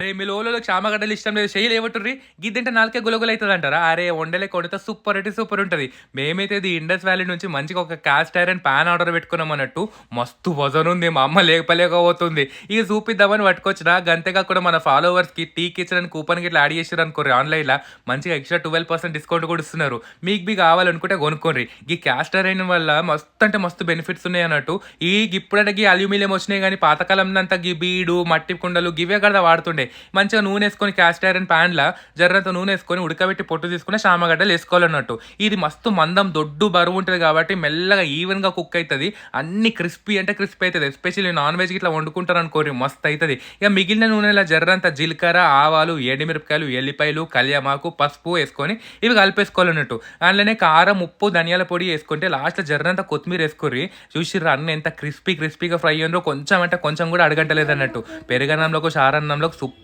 రే మీ లోలో చామగడ్డలు ఇష్టం లేదు. చేయలు ఏమంటుర్రీ గిద్దంటే నాలుకే గులగులు అవుతుంది అంటారా అరే వండలే కొడితే సూపర్ అంటే సూపర్ ఉంటుంది. మేమైతే ఇది ఇండస్ వ్యాలీ నుంచి మంచిగా ఒక కాస్ట్ ఐరన్ ప్యాన్ ఆర్డర్ పెట్టుకున్నాం అన్నట్టు మస్తు వజన్ ఉంది మా అమ్మ లేకపోలేకపోతుంది ఇక చూపిద్దామని పట్టుకొచ్చిన గంతేగా కూడా మన ఫాలోవర్స్కి టీ కిచెన్ అని కూపన్ గిట్లా యాడ్ చేసారు అనుకోరు ఆన్లైన్లో మంచిగా ఎక్స్ట్రా ట్వెల్వ్ పర్సెంట్ డిస్కౌంట్ కూడా ఇస్తున్నారు. మీకు బి కావాలనుకుంటే కొనుక్కోండి. ఈ కాస్ట్ ఐరన్ వల్ల మస్తు అంటే మస్తు బెనిఫిట్స్ ఉన్నాయి అన్నట్టు. ఈ ఇప్పుడంటే ఈ అల్యూమినియం వచ్చినాయి కానీ పాతకాలం అంతా గీ బీడు మట్టి కుండలు గివే కదా వాడుతుండే. మంచిగా నూనె వేసుకొని క్యాస్ట్ ఐరన్ ప్యాన్లో జర్రంత నూనె వేసుకొని ఉడకబెట్టి పొట్టు తీసుకుని శామగడ్డలు వేసుకోవాలన్నట్టు. ఇది మస్తు మందం దొడ్డు బరువు ఉంటుంది కాబట్టి మెల్లగా ఈవెన్గా కుక్ అవుతుంది అన్ని క్రిస్పీ అంటే క్రిస్పీ అవుతుంది ఎస్పెషల్లీ నాన్ వెజ్ ఇట్లా వండుకుంటారు అనుకోరు మస్తు అవుతుంది ఇక మిగిలిన నూనెలో జర్రంత జీలకర్ర ఆవాలు ఎండిమిరపకాయలు ఎల్లిపాయలు కళ్యామాకు పసుపు వేసుకొని ఇవి కలిపేసుకోవాలన్నట్టు. అందులోనే కారం ఉప్పు ధనియాల పొడి వేసుకుంటే లాస్ట్లో జర్రంత కొత్తిమీర వేసుకోరి చూసిర్రు అన్న ఎంత క్రిస్పీ క్రిస్పీగా ఫ్రై అయ్యిందో కొంచెం అంటే కొంచెం కూడా అడగంటలేదు అన్నట్టు పెరుగన్నంలోకి చారన్నంలోకి సూపర్